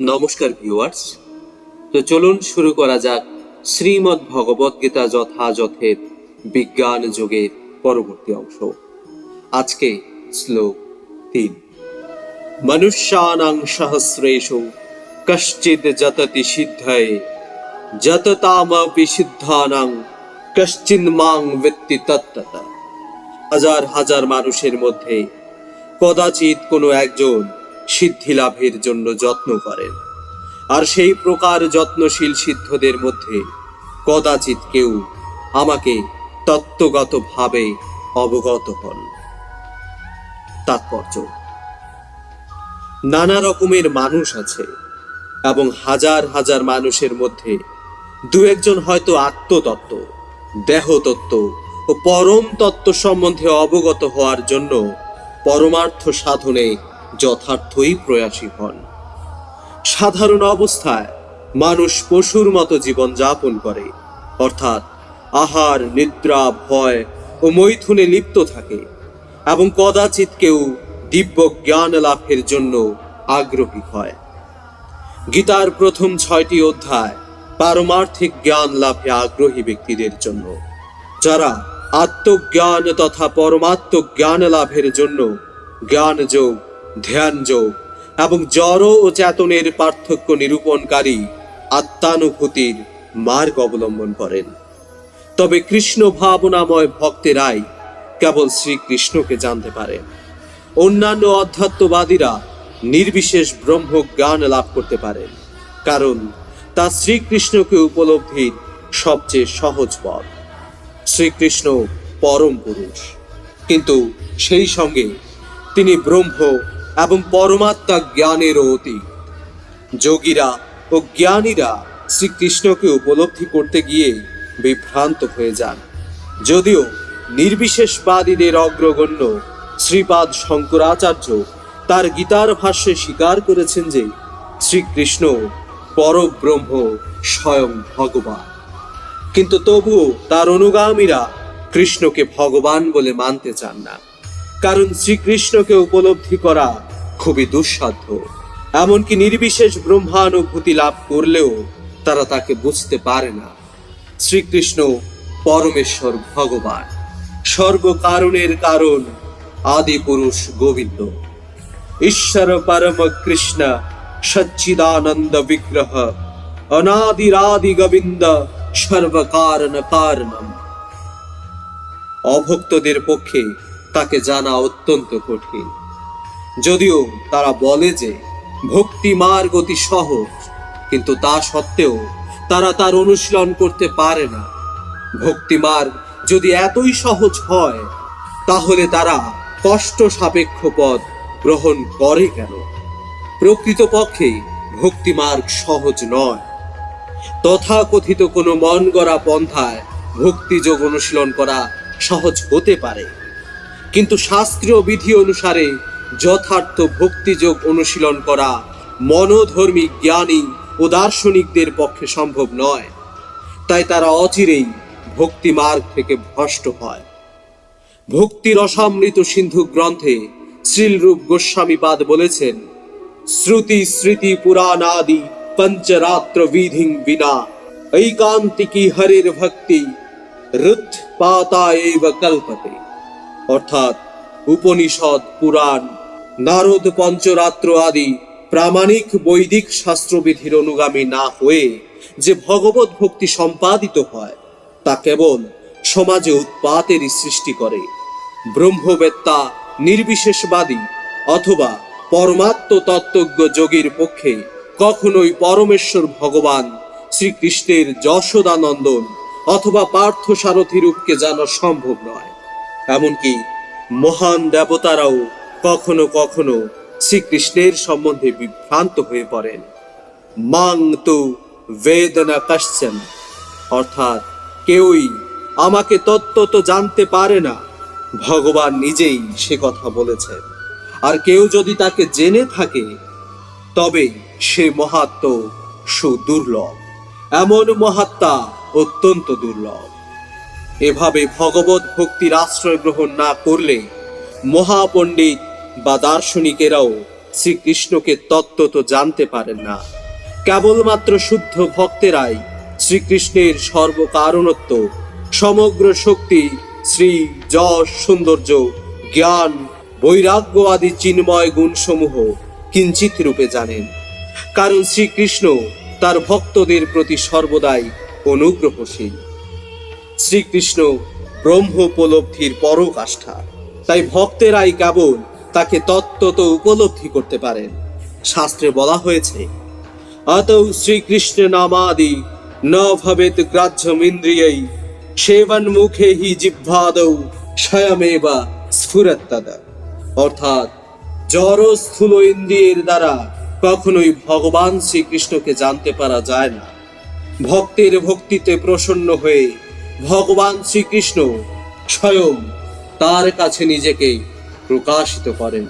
নমস্কার ভিউয়ার্স তো চলুন শুরু করা যাক শ্রীমদ্ ভগবদ গীতা যথাযথের বিজ্ঞান যোগের পরবর্তী অংশ। আজকে শ্লোক তিন। মনুষ্যানাং সহস্রেষু কশ্চিদ যততি সিদ্ধয়ে, যততামপি সিদ্ধানাং কশ্চিন মাং ব্যক্তি তত্তত। হাজার হাজার মানুষের মধ্যে কদাচিৎ কোনো একজন সিদ্ধি লাভের জন্য যত্ন করেন। আর সেই প্রকার যত্নশীল সিদ্ধদের মধ্যে কদাচিৎ কেউ আমাকে তত্ত্বগতভাবে অবগত হন। তাৎপর্য, নানা রকমের মানুষ আছে এবং হাজার হাজার মানুষের মধ্যে দু একজন হয়তো আত্মতত্ত্ব, দেহতত্ত্ব ও পরম তত্ত্ব সম্বন্ধে অবগত হওয়ার জন্য পরমার্থ সাধনে যথার্থই প্রয়াসী হন। সাধারণ অবস্থায় মানুষ পশুর মতো জীবন যাপন করে। অর্থাৎ আহার, নিদ্রা, ভয় ও মৈথুনে লিপ্ত থাকে এবং কদাচিৎ কেউ দিব্য জ্ঞান লাভের জন্য আগ্রহী হয়। গীতার প্রথম ছয়টি অধ্যায় পারমার্থিক জ্ঞান লাভে আগ্রহী ব্যক্তিদের জন্য, যারা আত্মজ্ঞান তথা পরমাত্ম জ্ঞান লাভের জন্য জ্ঞান যোগ ধ্যান যোগ এবং জড় ও চেতনের পার্থক্য নিরূপণকারী আত্মানুভূতির মার্গ অবলম্বন করেন। তবে কৃষ্ণ ভাবনাময় ভক্তেরাই কেবল শ্রীকৃষ্ণকে জানতে পারেন। অন্যান্য অধ্যাত্মবাদীরা নির্বিশেষ ব্রহ্ম জ্ঞান লাভ করতে পারেন, কারণ তা শ্রীকৃষ্ণকে উপলব্ধির সবচেয়ে সহজ পথ। শ্রীকৃষ্ণ পরম পুরুষ, কিন্তু সেই সঙ্গে তিনি ব্রহ্ম এবং পরমাত্মা জ্ঞানেরও অতীত। যোগীরা ও জ্ঞানীরা শ্রীকৃষ্ণকে উপলব্ধি করতে গিয়ে বিভ্রান্ত হয়ে যান। যদিও নির্বিশেষবাদীদের অগ্রগণ্য শ্রীপাদ শঙ্করাচার্য তার গীতার ভাষ্যে স্বীকার করেছেন যে, শ্রীকৃষ্ণ পরব্রহ্ম স্বয়ং ভগবান। কিন্তু তবুও তার অনুগামীরা কৃষ্ণকে ভগবান বলে মানতে চান না। কারণ শ্রীকৃষ্ণকে উপলব্ধি করা খুবই দুঃসাধ্য। এমনকি নির্বিশেষ ব্রহ্মানুভূতি লাভ করলেও তারা তাকে বুঝতে পারে না। শ্রীকৃষ্ণ পরমেশ্বর ভগবান সর্বকারণের কারণ আদি পুরুষ গোবিন্দ। ঈশ্বর পরম কৃষ্ণ সচ্চিদানন্দ বিগ্রহ অনাদিরাদি গোবিন্দ সর্বকারণ কারণম। অভক্তদের পক্ষে তাকে জানা অত্যন্ত কঠিন। যদিও তারা বলে যে, ভক্তি মার্গ অতি সহজ, কিন্তু তা সত্ত্বেও তারা তার অনুশীলন করতে পারে না। ভক্তি মার্গ যদি এতই সহজ হয়, তাহলে তারা কষ্ট সাপেক্ষ পথ গ্রহণ করে কেন? প্রকৃতপক্ষে ভক্তি মার্গ সহজ নয়। তথাকথিত কোনো মন গড়া পন্থায় ভক্তিযোগ অনুশীলন করা সহজ হতে পারে। কিন্তু শাস্ত্রীয় বিধি অনুসারে যথার্থ ভক্তিযোগ অনুশীলন করা মনোধর্মী জ্ঞানী ও দার্শনিকদের পক্ষে সম্ভব নয়। তাই তারা অচিরেই ভক্তি মার্গ থেকে ভ্রষ্ট হয়। ভক্তির অসামৃত সিন্ধু গ্রন্থে শ্রীলরূপ গোস্বামীপাদ বলেছেন, শ্রুতি স্মৃতি পুরাণ আদি পঞ্চরাত্র বিধিং বিনা, ঐকান্তিকি হরির ভক্তি রুথ পাতা এব কল্পতে। অর্থাৎ উপনিষদ, পুরাণ, নারদ, পঞ্চরাত্র আদি প্রামাণিক বৈদিক শাস্ত্রবিধির অনুগামী না হয়ে যে ভগবত ভক্তি সম্পাদিত হয়, তা কেবল সমাজে উৎপাতেরই সৃষ্টি করে। ব্রহ্মবেত্তা নির্বিশেষবাদী অথবা পরমাত্ম তত্ত্বজ্ঞ যোগীর পক্ষে কখনোই পরমেশ্বর ভগবান শ্রীকৃষ্ণের যশোদানন্দন অথবা পার্থ সারথী রূপকে জানা সম্ভব নয়। এমনকি মহান দেবতারাও কখনো কখনো শ্রীকৃষ্ণের সম্বন্ধে বিভ্রান্ত হয়ে পড়েন। মাং তু বেদনা কশ্চন। অর্থাৎ কেউই আমাকে তত্ত্ব তো জানতে পারে না, ভগবান নিজেই সে কথা বলেছেন। আর কেউ যদি তাকে জেনে থাকে, তবে সে মহাত্ম সুদুর্লভ। এমন মহাত্মা অত্যন্ত দুর্লভ। এভাবে ভগবত ভক্তির আশ্রয় গ্রহণ না করলে মহাপণ্ডিত বা দার্শনিকেরাও শ্রীকৃষ্ণকে তত্ত্ব তো জানতে পারেন না। কেবলমাত্র শুদ্ধ ভক্তেরাই শ্রীকৃষ্ণের সর্বকারণত্ব, সমগ্র শক্তি, শ্রী যশ সৌন্দর্য, জ্ঞান, বৈরাগ্য আদি চিন্ময় গুণসমূহ কিঞ্চিত রূপে জানেন। কারণ শ্রীকৃষ্ণ তার ভক্তদের প্রতি সর্বদাই অনুগ্রহশীল। শ্রীকৃষ্ণ ব্রহ্ম উপলব্ধির পরকাষ্ঠা। তাই ভক্তেরাই কেবল তাকে তত্ত্বত উপলব্ধি করতে পারেন। শাস্ত্রে বলা হয়েছে, আতৌ শ্রীকৃষ্ণ নামাদি ন ভবেত গ্রাহ্যমিন্দ্রিয়ৈ সেবন মুখে হি জিহ্বাদৌ স্বয়মেবা স্ফুরত্তদা। অর্থাৎ জড় স্থূল ইন্দ্রিয়ের দ্বারা কখনোই ভগবান শ্রীকৃষ্ণকে জানতে পারা যায় না। ভক্তের ভক্তিতে প্রসন্ন হয়ে ভগবান শ্রীকৃষ্ণ স্বয়ং তার কাছে নিজেকে প্রকাশিত করেন।